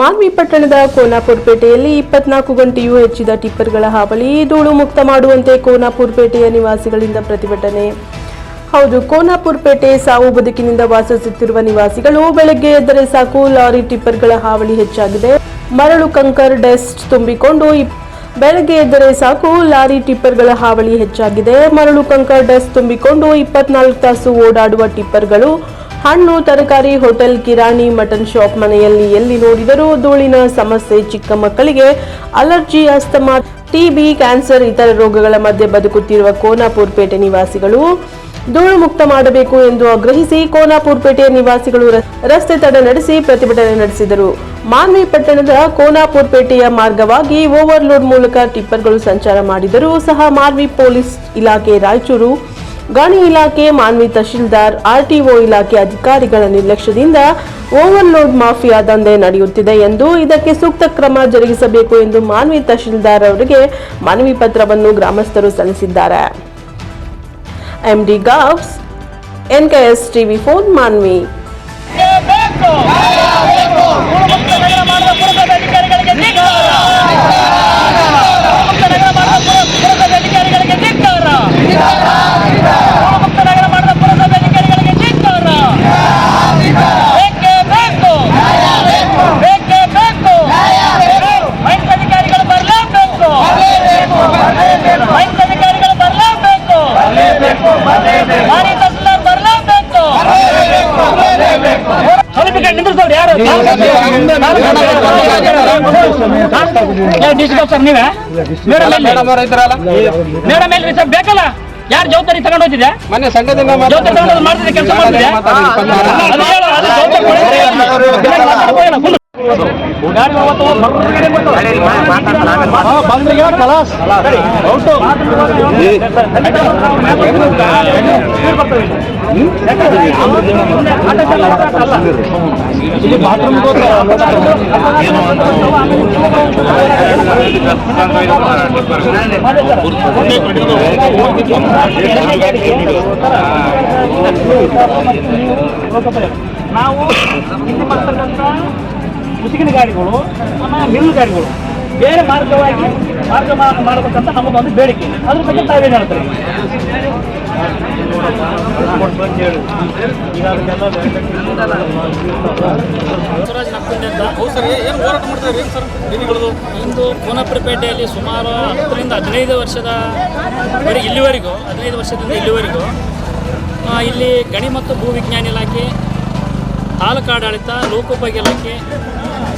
ಮಾನ್ವಿ ಪಟ್ಟಣದ ಕೋನಾಪುರ ಪೇಟೆಯಲ್ಲಿ ಇಪ್ಪತ್ನಾಲ್ಕು ಗಂಟೆಯೂ ಹೆಚ್ಚಿದ ಟಿಪ್ಪರ್ಗಳ ಹಾವಳಿ ಧೂಳು ಮುಕ್ತ ಮಾಡುವಂತೆ ಕೋನಾಪುರ ಪೇಟೆಯ ನಿವಾಸಿಗಳಿಂದ ಪ್ರತಿಭಟನೆ. ಹೌದು, ಕೋನಾಪುರ ಪೇಟೆ ಸಾವು ಬದುಕಿನಿಂದ ವಾಸಿಸುತ್ತಿರುವ ನಿವಾಸಿಗಳು ಬೆಳಗ್ಗೆ ಎದ್ದರೆ ಸಾಕು, ಲಾರಿ ಟಿಪ್ಪರ್ಗಳ ಹಾವಳಿ ಹೆಚ್ಚಾಗಿದೆ. ಮರಳು ಕಂಕರ್ ಡಸ್ಟ್ ತುಂಬಿಕೊಂಡು ಬೆಳಗ್ಗೆ ಎದ್ದರೆ ಸಾಕು, ಲಾರಿ ಟಿಪ್ಪರ್ಗಳ ಹಾವಳಿ ಹೆಚ್ಚಾಗಿದೆ. ಮರಳು ಕಂಕರ್ ಡಸ್ಟ್ ತುಂಬಿಕೊಂಡು ಇಪ್ಪತ್ನಾಲ್ಕು ತಾಸು ಓಡಾಡುವ ಟಿಪ್ಪರ್ಗಳು ಹಣ್ಣು, ತರಕಾರಿ, ಹೋಟೆಲ್, ಕಿರಾಣಿ, ಮಟನ್ ಶಾಪ್ ಮನೆಯಲ್ಲಿ ಎಲ್ಲಿ ನೋಡಿದರೂ ಧೂಳಿನ ಸಮಸ್ಯೆ, ಚಿಕ್ಕ ಮಕ್ಕಳಿಗೆ ಅಲರ್ಜಿ, ಅಸ್ತಮಾ ಟಿಬಿ ಕ್ಯಾನ್ಸರ್, ಇತರ ರೋಗಗಳ ಮಧ್ಯೆ ಬದುಕುತ್ತಿರುವ ಕೋನಾಪುರ್ ಪೇಟೆ ನಿವಾಸಿಗಳು ಧೂಳು ಮುಕ್ತ ಮಾಡಬೇಕು ಎಂದು ಆಗ್ರಹಿಸಿ ಕೋನಾಪುರ್ ಪೇಟೆಯ ನಿವಾಸಿಗಳು ರಸ್ತೆ ತಡೆ ನಡೆಸಿ ಪ್ರತಿಭಟನೆ ನಡೆಸಿದರು. ಮಾನ್ವಿ ಪಟ್ಟಣದ ಕೋನಾಪುರ್ ಪೇಟೆಯ ಮಾರ್ಗವಾಗಿ ಓವರ್ಲೋಡ್ ಮೂಲಕ ಟಿಪ್ಪರ್ಗಳು ಸಂಚಾರ ಮಾಡಿದರೂ ಸಹ ಮಾನ್ವಿ ಪೊಲೀಸ್ ಇಲಾಖೆ ರಾಯಚೂರು ಗಣಿ ಇಲಾಖೆ ಮಾನ್ವಿ ತಹಶೀಲ್ದಾರ್, ಆರ್ಟಿಒ ಇಲಾಖೆ ಅಧಿಕಾರಿಗಳ ನಿರ್ಲಕ್ಷ್ಯದಿಂದ ಓವರ್ಲೋಡ್ ಮಾಫಿಯಾ ದಂಧೆ ನಡೆಯುತ್ತಿದೆ ಎಂದು ಇದಕ್ಕೆ ಸೂಕ್ತ ಕ್ರಮ ಜರುಗಿಸಬೇಕು ಎಂದು ಮಾನ್ವಿ ತಹಶೀಲ್ದಾರ್ ಅವರಿಗೆ ಮನವಿ ಪತ್ರವನ್ನು ಗ್ರಾಮಸ್ಥರು ಸಲ್ಲಿಸಿದ್ದಾರೆ. MD Gouse, NKS TV phone, Manvi. ನೀವೇ ಮೇಡಮ್ ಎಲ್ರಿ ಸರ್ ಬೇಕಲ್ಲ ಯಾರು? ಜವಾಬ್ದಾರಿ ತಗೊಂಡು ಮೊನ್ನೆ ಸಂಘದಿಂದ ಜವಾಬ್ದಾರಿ ತಗೊಂಡು ಮಾಡ್ತಿದೆ ಕೆಲಸ ಮಾಡ್ತಿದೆ ಗಾಡಿ ಅವತ್ತು ಬರ್ರಿಗೆ ಬರ್ತಾರೆ. ಹಾ, ಬಂದ್ರಿಗೆ ಕಲಾಸ್. ಔಟು. ಇಲ್ಲಿ ಬಾತ್ರೂಮ್ ನಾವು ಮುಸುಕಿನ ಗಾಡಿಗಳು ಆಮೇಲೆ ಮಿಲ್ ಗಾಡಿಗಳು. ಬೇರೆ ಮಾರ್ಗವಾಗಿ ಮಾರ್ಗ ಮಾಡಬೇಕಂತ ನಮ್ಮದೊಂದು ಬೇಡಿಕೆ. ಅದ್ರ ಬಗ್ಗೆ ತಾವೇನು ಹೇಳ್ತಾರೆ? ಇಂದು ಕೋನಪುರಪೇಟೆಯಲ್ಲಿ ಸುಮಾರು ಹತ್ತರಿಂದ ಹದಿನೈದು ವರ್ಷದ ವರೆಗೆ ಇಲ್ಲಿವರೆಗೂ ಹದಿನೈದು ವರ್ಷದಿಂದ ಇಲ್ಲಿವರೆಗೂ ಇಲ್ಲಿ ಗಣಿ ಮತ್ತು ಭೂವಿಜ್ಞಾನ ಇಲಾಖೆ ತಾಲೂಕು ಆಡಳಿತ ಲೋಕೋಪಯೋಗಿ ಇಲಾಖೆ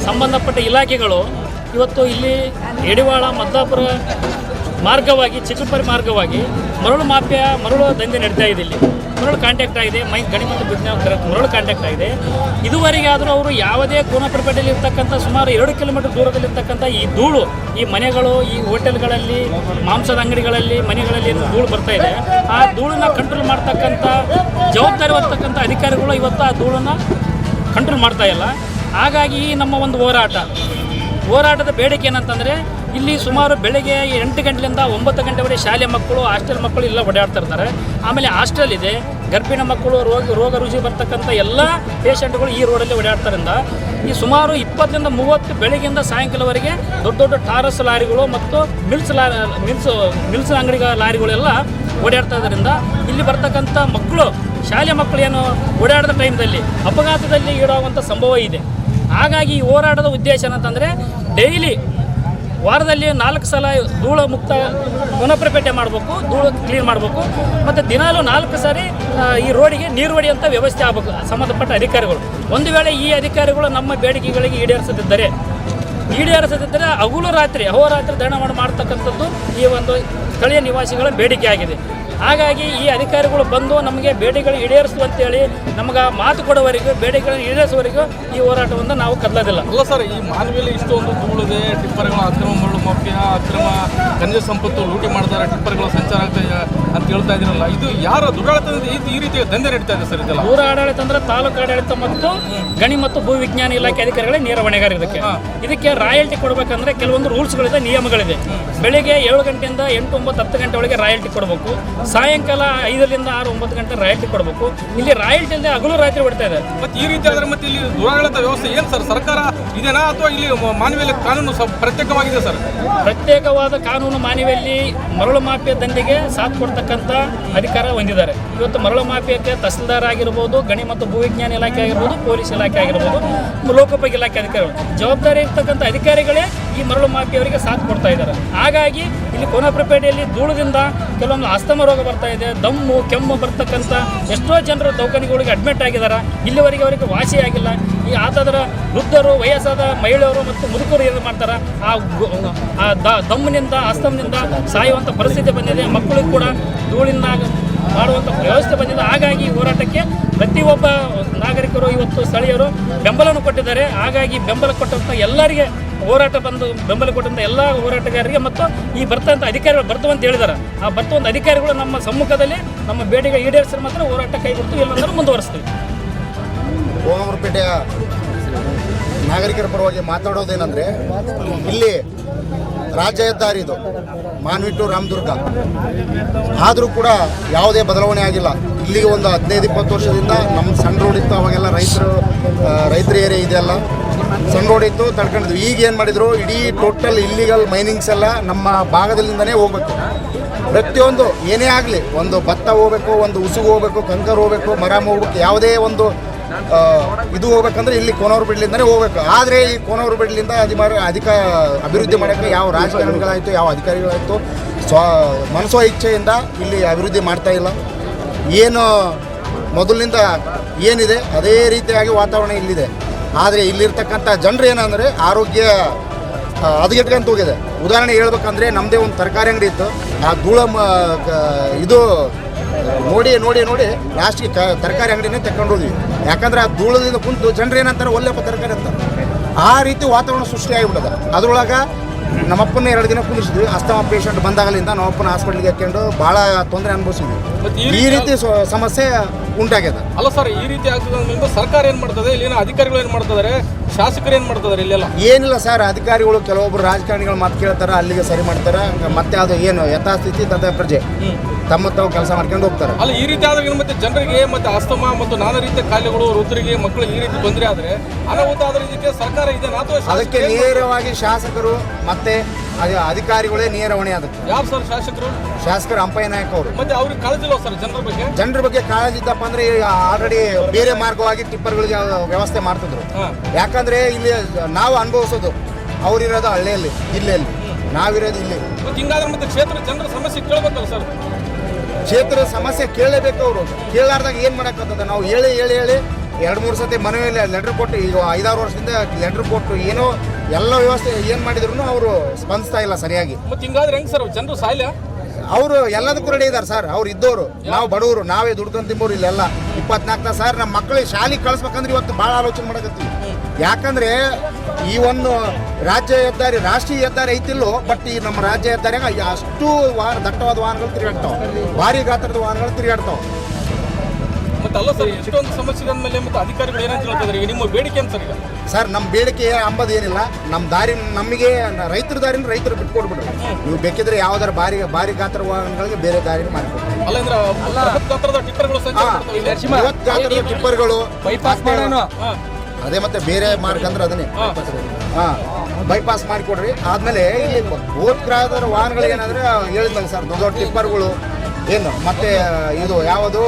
ಸಂಬಂಧಪಟ್ಟ ಇಲಾಖೆಗಳು ಇವತ್ತು ಇಲ್ಲಿ ಎಡಿವಾಳ, ಮದ್ದಾಪುರ ಮಾರ್ಗವಾಗಿ ಚಿಕ್ಕಪರಿ ಮಾರ್ಗವಾಗಿ ಮರಳು ಮಾಫಿಯಾ, ಮರಳು ದಂಧೆ ನಡೀತಾ ಇದೆ ಇಲ್ಲಿ. ಮರಳು ಕಾಂಟ್ಯಾಕ್ಟ್ ಆಗಿದೆ. ಮೈ ಗಣಿ ಮತ್ತು ಬಿಜ್ಞಾನ ಮರಳು ಕಾಂಟ್ಯಾಕ್ಟ್ ಆಗಿದೆ. ಇದುವರೆಗೆ ಆದರೂ ಅವರು ಯಾವುದೇ ಕೋನಪುರಪೇಟೆಯಲ್ಲಿ ಇರ್ತಕ್ಕಂಥ ಸುಮಾರು ಎರಡು ಕಿಲೋಮೀಟರ್ ದೂರದಲ್ಲಿರ್ತಕ್ಕಂಥ ಈ ಧೂಳು, ಈ ಮನೆಗಳು, ಈ ಹೋಟೆಲ್ಗಳಲ್ಲಿ, ಮಾಂಸದ ಅಂಗಡಿಗಳಲ್ಲಿ, ಮನೆಗಳಲ್ಲಿ ಧೂಳು ಬರ್ತಾ ಇದೆ. ಆ ಧೂಳನ್ನು ಕಂಟ್ರೋಲ್ ಮಾಡ್ತಕ್ಕಂಥ ಜವಾಬ್ದಾರಿ ಹೊರ್ತಕ್ಕಂಥ ಅಧಿಕಾರಿಗಳು ಇವತ್ತು ಆ ಧೂಳನ್ನು ಕಂಟ್ರೋಲ್ ಮಾಡ್ತಾ ಇಲ್ಲ. ಹಾಗಾಗಿ ಈ ನಮ್ಮ ಒಂದು ಹೋರಾಟ. ಹೋರಾಟದ ಬೇಡಿಕೆ ಏನಂತಂದರೆ, ಇಲ್ಲಿ ಸುಮಾರು ಬೆಳಗ್ಗೆ ಎಂಟು ಗಂಟೆಯಿಂದ ಒಂಬತ್ತು ಗಂಟೆವರೆಗೆ ಶಾಲೆ ಮಕ್ಕಳು, ಹಾಸ್ಟೆಲ್ ಮಕ್ಕಳು ಎಲ್ಲ ಓಡಾಡ್ತಾ ಇರ್ತಾರೆ. ಆಮೇಲೆ ಹಾಸ್ಟೆಲ್ ಇದೆ, ಗರ್ಭಿಣಿ ಮಕ್ಕಳು, ರೋಗ ರೋಗ ರುಜಿ ಬರ್ತಕ್ಕಂಥ ಎಲ್ಲ ಪೇಷಂಟ್ಗಳು ಈ ರೋಡಲ್ಲಿ ಓಡಾಡ್ತಾರಿಂದ, ಈ ಸುಮಾರು ಇಪ್ಪತ್ತರಿಂದ ಮೂವತ್ತು ಬೆಳಗ್ಗೆಯಿಂದ ಸಾಯಂಕಾಲವರೆಗೆ ದೊಡ್ಡ ದೊಡ್ಡ ಟಾರಸ್ ಲಾರಿಗಳು ಮತ್ತು ಮಿಲ್ಸ್ ಲಾ ಮಿಲ್ಸ್ ಮಿಲ್ಸ್ ಅಂಗಡಿ ಲಾರಿಗಳೆಲ್ಲ ಓಡಾಡ್ತಾ ಇದರಿಂದ ಇಲ್ಲಿ ಬರ್ತಕ್ಕಂಥ ಮಕ್ಕಳು, ಶಾಲೆ ಮಕ್ಕಳು ಏನು ಓಡಾಡಿದ ಟೈಮ್ದಲ್ಲಿ, ಅಪಘಾತದಲ್ಲಿ ಈಡಾಗುವಂಥ ಸಂಭವ ಇದೆ. ಹಾಗಾಗಿ ಈ ಹೋರಾಟದ ಉದ್ದೇಶ ಏನಂತಂದರೆ ಡೈಲಿ ವಾರದಲ್ಲಿ ನಾಲ್ಕು ಸಲ ಧೂಳು ಮುಕ್ತ ಪುನಃಪ್ರಪೇಟೆ ಮಾಡಬೇಕು, ಧೂಳು ಕ್ಲೀನ್ ಮಾಡಬೇಕು, ಮತ್ತು ದಿನಾಲೂ ನಾಲ್ಕು ಸಾರಿ ಈ ರೋಡಿಗೆ ನೀರು ಹೊಡೆಯುವಂಥ ವ್ಯವಸ್ಥೆ ಆಗಬೇಕು ಸಂಬಂಧಪಟ್ಟ ಅಧಿಕಾರಿಗಳು. ಒಂದು ವೇಳೆ ಈ ಅಧಿಕಾರಿಗಳು ನಮ್ಮ ಬೇಡಿಕೆಗಳಿಗೆ ಈಡೇರಿಸದಿದ್ದರೆ ಈಡೇರಿಸದಿದ್ದರೆ ಹಗಲು ರಾತ್ರಿ, ಅಹೋರಾತ್ರಿ ಧರಣಿ ಮಾಡ್ತಕ್ಕಂಥದ್ದು ಈ ಒಂದು ಸ್ಥಳೀಯ ನಿವಾಸಿಗಳ ಬೇಡಿಕೆ ಆಗಿದೆ. ಹಾಗಾಗಿ ಈ ಅಧಿಕಾರಿಗಳು ಬಂದು ನಮಗೆ ಬೇಡಿಕೆಗಳು ಈಡೇರಿಸುವಂತೇಳಿ ನಮಗೆ ಮಾತು ಕೊಡುವವರೆಗೂ ಬೇಡಿಗಳನ್ನು ಈಡೇರಿಸುವವರೆಗೂ ಈ ಹೋರಾಟವನ್ನು ನಾವು ಕದಲೋದಿಲ್ಲ. ಅಲ್ಲ ಸರ್ ಈ ಮಾನವಿಯಲ್ಲಿ ಇಷ್ಟೊಂದು ಧೂಳಿದೆ ಟಿಪ್ಪರ್ಗಳು ಅಕ್ರಮ ಮರಳು ಮಾಫಿಯಾ ಅಕ್ರಮ ಖನಿಜ ಸಂಪತ್ತು ಲೂಟಿ ಮಾಡ್ತಾರೆ ಟಿಪ್ಪರ್ಗಳು ಸಂಚಾರ ಆಗ್ತಾ ಇದೆ ಅಂತ ಹೇಳ್ತಾ ಇದ್ರಲ್ಲ ಇದು ಯಾರ ದುರಾಡಳಿತದಿಂದ ಈ- ಈ ರೀತಿ ದಂಧೆ ನಡೀತಾ ಇದೆ ಸರ್ ಇದೆಲ್ಲ? ಊರ ಆಡಳಿತ ಅಂದ್ರೆ ತಾಲೂಕು ಆಡಳಿತ ಮತ್ತು ಗಣಿ ಮತ್ತು ಭೂ ವಿಜ್ಞಾನ ಇಲಾಖೆ ಅಧಿಕಾರಿಗಳೇ ನೇರ ಹೊಣೆಗಾರ ಇದಕ್ಕೆ ಇದಕ್ಕೆ ರಾಯಲ್ಟಿ ಕೊಡಬೇಕಂದ್ರೆ ಕೆಲವೊಂದು ರೂಲ್ಸ್ಗಳಿದೆ ನಿಯಮಗಳಿದೆ. ಬೆಳಿಗ್ಗೆ ಏಳು ಗಂಟೆಯಿಂದ ಎಂಟು ಒಂಬತ್ತು ಹತ್ತು ಗಂಟೆ ಒಳಗೆ ರಾಯಲ್ಟಿ ಕೊಡಬೇಕು. ಸಾಯಂಕಾಲ ಐದರಿಂದ ಆರು, ಒಂಬತ್ತು ಗಂಟೆ ರಾಯಲ್ಟಿ ಕೊಡಬೇಕು. ಇಲ್ಲಿ ರಾಯಲ್ಟಿ ಅಲ್ಲದೆ ಹಗಲು ರಾತ್ರಿ ಬಿಡ್ತಾ ಇದೆ. ಮತ್ತೆ ಈ ರೀತಿ ಆದ್ರೆ ಮತ್ತೆ ಇಲ್ಲಿ ದುರಾಡಳಿತ ವ್ಯವಸ್ಥೆ ಏನು ಸರ್? ಸರ್ಕಾರ ಇದೇನಾ ಅಥವಾ ಇಲ್ಲಿ ಮಾನವಿಯಲ್ಲಿ ಮಾನವೀಯ ಕಾನೂನು ಪ್ರತ್ಯೇಕವಾಗಿದೆ ಸರ್? ಪ್ರತ್ಯೇಕವಾದ ಕಾನೂನು ಮಾನವಿಯಲ್ಲಿ ಮರಳು ಮಾಫಿಯಾ ದಂಧೆಗೆ ಸಾಥ್ ಕೊಡ್ತಕ್ಕಂಥ ಅಧಿಕಾರ ಹೊಂದಿದ್ದಾರೆ. ಇವತ್ತು ಮರಳು ಮಾಫಿಯಾಕ್ಕೆ ತಹಸೀಲ್ದಾರ್ ಆಗಿರ್ಬೋದು, ಗಣಿ ಮತ್ತು ಭೂವಿಜ್ಞಾನ ಇಲಾಖೆ ಆಗಿರ್ಬೋದು, ಪೊಲೀಸ್ ಇಲಾಖೆ ಆಗಿರ್ಬೋದು, ಲೋಕೋಪಯೋಗಿ ಇಲಾಖೆ ಅಧಿಕಾರಿಗಳು. ಜವಾಬ್ದಾರಿ ಇರ್ತಕ್ಕಂಥ ಅಧಿಕಾರಿಗಳೇ ಈ ಮರಳು ಮಾಫಿಯವರಿಗೆ ಸಾಥ್ ಕೊಡ್ತಾ ಇದ್ದಾರೆ. ಹಾಗಾಗಿ ಇಲ್ಲಿ ಕೋನಪ್ರಪೇಟೆಯಲ್ಲಿ ಧೂಳದಿಂದ ಕೆಲವೊಂದು ಅಸ್ತಮ ರೋಗ ಬರ್ತಾ ಇದೆ, ದಮ್ಮು, ಕೆಮ್ಮು ಬರ್ತಕ್ಕಂಥ ಎಷ್ಟೋ ಜನರು ದೌಕನಿಗಳಿಗೆ ಅಡ್ಮಿಟ್ ಆಗಿದ್ದಾರೆ. ಇಲ್ಲಿವರೆಗೆ ಅವರಿಗೆ ವಾಸಿಯಾಗಿಲ್ಲ. ಈ ಆತದರ ವೃದ್ಧರು ವಯಸ್ಸಾದ ಮಹಿಳೆಯರು ಮತ್ತು ಮುದುಕರು ಏನು ಮಾಡ್ತಾರೆ? ಆ ದಮ್ಮನಿಂದ ಅಸ್ತಮನಿಂದ ಸಾಯುವಂಥ ಪರಿಸ್ಥಿತಿ ಬಂದಿದೆ. ಮಕ್ಕಳಿಗೆ ಕೂಡ ಧೂಳಿಂದ ಮಾಡುವಂಥ ವ್ಯವಸ್ಥೆ ಬಂದಿದೆ. ಹಾಗಾಗಿ ಹೋರಾಟಕ್ಕೆ ಪ್ರತಿಯೊಬ್ಬ ನಾಗರಿಕರು ಇವತ್ತು ಸ್ಥಳೀಯರು ಬೆಂಬಲವನ್ನು ಕೊಟ್ಟಿದ್ದಾರೆ. ಹಾಗಾಗಿ ಬೆಂಬಲ ಕೊಟ್ಟಂಥ ಎಲ್ಲರಿಗೆ ಹೋರಾಟ ಬಂದು ಬೆಂಬಲ ಕೊಟ್ಟಂಥ ಎಲ್ಲ ಹೋರಾಟಗಾರರಿಗೆ ಮತ್ತು ಈ ಬರ್ತಂಥ ಅಧಿಕಾರಿಗಳು ಬರ್ತು ಅಂತ ಹೇಳಿದ್ದಾರೆ ಆ ಬರ್ತವಂಥ ಅಧಿಕಾರಿಗಳು ನಮ್ಮ ಸಮ್ಮುಖದಲ್ಲಿ ನಮ್ಮ ಬೇಡಿಕೆ ಈಡೇರಿಸಿದ್ರೆ ಮಾತ್ರ ಹೋರಾಟ ಕೈಗೊಡ್ತು ಇಲ್ಲಾಂದ್ರೆ ಮುಂದುವರಿಸ್ತೀವಿ. ನಾಗರಿಕರ ಪರವಾಗಿ ಮಾತಾಡೋದೇನೆಂದರೆ, ಇಲ್ಲಿ ರಾಜ್ಯ ಹೆದ್ದಾರಿ ಇದು, ಮಾನ್ವಿ ಟು ರಾಮದುರ್ಗ. ಆದರೂ ಕೂಡ ಯಾವುದೇ ಬದಲಾವಣೆ ಆಗಿಲ್ಲ. ಇಲ್ಲಿಗೆ ಒಂದು ಹದಿನೈದು, ಇಪ್ಪತ್ತು ವರ್ಷದಿಂದ ನಮ್ಮ ಸಣ್ಣ ರೋಡ್ ಇತ್ತು, ಅವಾಗೆಲ್ಲ ರೈತರು ರೈತರ ಏರಿಯಾ ಇದೆಯಲ್ಲ. ಸಣ್ಣ ರೋಡ್ ಇತ್ತು, ತಡ್ಕೊಂಡಿದ್ವಿ. ಈಗ ಏನು ಮಾಡಿದ್ರು? ಇಡೀ ಟೋಟಲ್ ಇಲ್ಲಿಗಲ್ ಮೈನಿಂಗ್ಸ್ ಎಲ್ಲ ನಮ್ಮ ಭಾಗದಲ್ಲಿಂದನೇ ಹೋಗ್ಬೇಕು. ಪ್ರತಿಯೊಂದು ಏನೇ ಆಗಲಿ, ಒಂದು ಭತ್ತ ಹೋಗ್ಬೇಕು, ಒಂದು ಉಸುಗು ಹೋಗ್ಬೇಕು, ಕಂಕರ್ ಹೋಗ್ಬೇಕು ಮರಾಮ್ ಹೋಗ್ಬೇಕು ಯಾವುದೇ ಒಂದು ಇದು ಹೋಗ್ಬೇಕಂದ್ರೆ ಇಲ್ಲಿ ಕೋನೂರು ಬಿಡ್ಲಿಂದನೇ ಹೋಗ್ಬೇಕು. ಆದರೆ ಈ ಕೋನೂರು ಬಿಡ್ಲಿಂದ ಅಧಿಮಾರ ಅಧಿಕ ಅಭಿವೃದ್ಧಿ ಮಾಡೋಕ್ಕೆ ಯಾವ ರಾಜಕಾರಣಿಗಳಾಯಿತು, ಯಾವ ಅಧಿಕಾರಿಗಳಾಯಿತು, ಸ್ವ ಮನಸ್ಸೋ ಇಚ್ಛೆಯಿಂದ ಇಲ್ಲಿ ಅಭಿವೃದ್ಧಿ ಮಾಡ್ತಾ ಇಲ್ಲ. ಏನು ಮೊದಲಿನಿಂದ ಏನಿದೆ, ಅದೇ ರೀತಿಯಾಗಿ ವಾತಾವರಣ ಇಲ್ಲಿದೆ. ಆದರೆ ಇಲ್ಲಿರ್ತಕ್ಕಂಥ ಜನರು ಏನಂದರೆ ಆರೋಗ್ಯ ಹದಗೆಟ್ಕಂತ ಹೋಗಿದೆ. ಉದಾಹರಣೆ ಹೇಳ್ಬೇಕಂದ್ರೆ ನಮ್ಮದೇ ಒಂದು ತರಕಾರಿ ಅಂಗಡಿ ಇತ್ತು. ಆ ಧೂಳ ಇದು ನೋಡಿ ನೋಡಿ ನೋಡಿ. ಲಾಸ್ಟ್ಗೆ ಕ ತರಕಾರಿ ಅಂಗಡಿನೇ ತಗೊಂಡು ಹೋದ್ವಿ. ಯಾಕಂದ್ರೆ ಆ ಧೂಳದಿಂದ ಕುಂತು ಜನರು ಏನಂತಾರೆ ಒಲ್ಲೆಪ್ಪ ತರಕಾರಿ ಅಂತಾರೆ. ಆ ರೀತಿ ವಾತಾವರಣ ಸೃಷ್ಟಿ ಆಗಿಬಿಡದ ಅದ್ರೊಳಗೆ ನಮ್ಮಪ್ಪನ ಎರಡು ದಿನ ಕುಂದಿಸಿದ್ವಿ ಅಸ್ತಮ ಪೇಷಂಟ್ ಬಂದಾಗಲಿಂದ ನಮ್ಮಪ್ಪನ ಹಾಸ್ಪಿಟ್ಲಿಗೆ ಹಾಕೊಂಡು ಭಾಳ ತೊಂದರೆ ಅನುಭವಿಸಿದ್ವಿ. ಈ ರೀತಿ- ಸಮಸ್ಯೆ ಉಂಟಾಗ್ಯದ. ಅಲ್ಲ ಸರ್ ಈ ರೀತಿ ಆಗ್ತದೆ ಸರ್ಕಾರ ಏನು ಮಾಡ್ತದೆ? ಇಲ್ಲಿನ ಅಧಿಕಾರಿಗಳು ಏನು ಮಾಡ್ತಿದ್ದಾರೆ ಶಾಸಕರು ಏನು ಮಾಡ್ತಿದ್ದಾರೆ ಇಲ್ಲೆಲ್ಲ? ಏನಿಲ್ಲ ಸರ್ ಅಧಿಕಾರಿಗಳು ಕೆಲವೊಬ್ರು ರಾಜಕಾರಣಿಗಳು ಮಾತು ಕೇಳ್ತಾರೆ ಅಲ್ಲಿಗೆ ಸರಿ ಮಾಡ್ತಾರೆ. ಮತ್ತೆ ಅದು ಏನು ಯಥಾಸ್ಥಿತಿ ತದ ಪ್ರಜೆ. ತಮ್ಮ ತಾವು ಕೆಲಸ ಮಾಡ್ಕೊಂಡು ಹೋಗ್ತಾರೆ. ಅಲ್ಲ ಈ ರೀತಿ ಆದ್ರೆ ಮತ್ತೆ ಜನರಿಗೆ ಮತ್ತೆ ಅಸ್ತಮ ಮತ್ತು ನಾನಾ ರೀತಿಯ ಕಾಯಿಲೆಗಳು ವೃದ್ಧರಿಗೆ ಮಕ್ಕಳಿಗೆ ಈ ರೀತಿ ತೊಂದರೆ ಆದರೆ ಅನಾಹುತ ಆದ್ರೆ ಇದಕ್ಕೆ ಸರ್ಕಾರ ಇದೆ ಅದಕ್ಕೆ ನೇರವಾಗಿ ಶಾಸಕರು ಮತ್ತೆ ಅಧಿಕಾರಿಗಳೇ ನೇರ ಹೊಣೆ ಅದಕ್ಕೆ ಯಾರು ಸರ್ ಶಾಸಕರು? ಶಾಸಕರು ಅಂಪಯ್ಯ ನಾಯಕ್ ಅವರು. ಮತ್ತೆ ಅವ್ರಿಗೆ ಕಾಳಜಿಲ್ಲ ಸರ್ ಜನರ ಬಗ್ಗೆ? ಜನರ ಬಗ್ಗೆ ಕಾಳಜಿ ಇದ್ದಪ್ಪ ಅಂದ್ರೆ ಆಲ್ರೆಡಿ ಬೇರೆ ಮಾರ್ಗವಾಗಿ ಟಿಪ್ಪರ್ಗಳಿಗೆ ವ್ಯವಸ್ಥೆ ಮಾಡ್ತಿದ್ರು. ಯಾಕಂದ್ರೆ ಇಲ್ಲಿ ನಾವು ಅನುಭವಿಸೋದು ಅವರಿರೋದು ಹಳ್ಳಿಯಲ್ಲಿ ಜಿಲ್ಲೆಯಲ್ಲಿ. ನಾವಿರೋದು ಇಲ್ಲಿ. ಹಿಂಗಾದ್ರೆ ಮತ್ತೆ ಕ್ಷೇತ್ರ ಜನರ ಸಮಸ್ಯೆ ಕೇಳಬೇಕಲ್ಲ ಸರ್. ಕ್ಷೇತ್ರದ ಸಮಸ್ಯೆ ಕೇಳಲೇಬೇಕು ಅವರು. ಕೇಳಾರ್ದಾಗ ಏನು ಮಾಡೋಕ್ಕಾಗ್ತದೆ? ನಾವು ಹೇಳಿ ಹೇಳಿ ಹೇಳಿ ಎರಡು ಮೂರು ಸತಿ ಮನವಿಯಲ್ಲಿ ಲೆಟ್ರ್ ಕೊಟ್ಟು ಈಗ ಐದಾರು ವರ್ಷದಿಂದ ಲೆಟ್ರ್ ಕೊಟ್ಟು ಏನೋ ಎಲ್ಲ ವ್ಯವಸ್ಥೆ ಏನು ಮಾಡಿದ್ರು ಅವರು ಸ್ಪಂದಿಸ್ತಾ ಇಲ್ಲ ಸರಿಯಾಗಿ. ಮತ್ತೆ ಹಿಂಗಾದ್ರೆ ಹೆಂಗೆ ಸರ್? ಜನರು ಸಾಯ್ಲ? ಅವರು ಎಲ್ಲದಕ್ಕೂ ರೆಡಿ ಇದ್ದಾರೆ ಸರ್. ಅವ್ರು ಇದ್ದವರು ನಾವು ಬಡವರು. ನಾವೇ ದುಡ್ಕೊಂಡು ತಿಂಬೋರು ಇಲ್ಲೆಲ್ಲ. ಇಪ್ಪತ್ನಾಲ್ಕು ತಾಸು ಸರ್ ನಮ್ಮ ಮಕ್ಕಳಿಗೆ ಶಾಲೆಗೆ ಕಳಿಸ್ಬೇಕಂದ್ರೆ ಇವತ್ತು ಭಾಳ ಆಲೋಚನೆ ಮಾಡಕತ್ತೀವಿ. ಯಾಕಂದ್ರೆ ಈ ಒಂದು ರಾಜ್ಯ ಹೆದ್ದಾರಿ ರಾಷ್ಟ್ರೀಯ ಹೆದ್ದಾರಿ ಐತಿಲ್ಲೋ ಬಟ್ ಈ ನಮ್ಮ ರಾಜ್ಯ ಹೆದ್ದಾರಿಯಾಗ ಅಷ್ಟು ವಾಹನ ದಟ್ಟವಾದ ವಾಹನಗಳು ತಿರುಗಾಡ್ತಾವ. ಭಾರಿ ಗಾತ್ರದ ವಾಹನಗಳು ತಿರುಗಾಡ್ತಾವ. ಅಲ್ಲ ಸರ್ ಎಷ್ಟೊಂದು ಸಮಸ್ಯೆ ಮೇಲೆ ಮತ್ತೆ ಅಧಿಕಾರಿಗಳು ಏನಂತ ಹೇಳ್ತಿದ್ದಾರೆ ನಿಮ್ಮ ಬೇಡಿಕೆ ಅಂತ ಸರ್ ಈಗ? ಸರ್ ನಮ್ಮ ಬೇಡಿಕೆ ಅಂಬದು ಏನಿಲ್ಲ. ನಮ್ಮ ದಾರಿ ನಮಗೆ ರೈತರ ದಾರಿನ ರೈತರು ಬಿಟ್ಕೊಡ್ಬಿಡ್ರಿ ನೀವು ಬೇಕಿದ್ರೆ ಯಾವ್ದಾರ ಭಾರಿ ಭಾರಿ ಗಾತ್ರ ವಾಹನಗಳಿಗೆ ಬೇರೆ ದಾರಿನ ಬೃಹತ್ ಟಿಪ್ಪರ್ಗಳು. ಟಿಪ್ಪರ್ಗಳು ಬೈಪಾಸ್ ಮಾಡೋಣ ಹಾ. ಅದೇ ಮತ್ತೆ ಬೇರೆ ಮಾರ್ಗ ಅಂದ್ರೆ ಅದನ್ನೇ. ಹಾ. ಬೈಪಾಸ್ ಮಾಡಿಕೊಡ್ರಿ. ಆದ್ಮೇಲೆ ಇಲ್ಲಿ ಭೂತ್ಗ್ರಾಹದ ವಾಹನಗಳಿಗೆ ಏನಂದ್ರೆ ಹೇಳಿದ್ನಲ್ಲ ಸರ್ ದೊಡ್ಡ ದೊಡ್ಡ ಟಿಪ್ಪರ್ಗಳು. ಏನು ಮತ್ತೆ ಇದು ಯಾವುದು?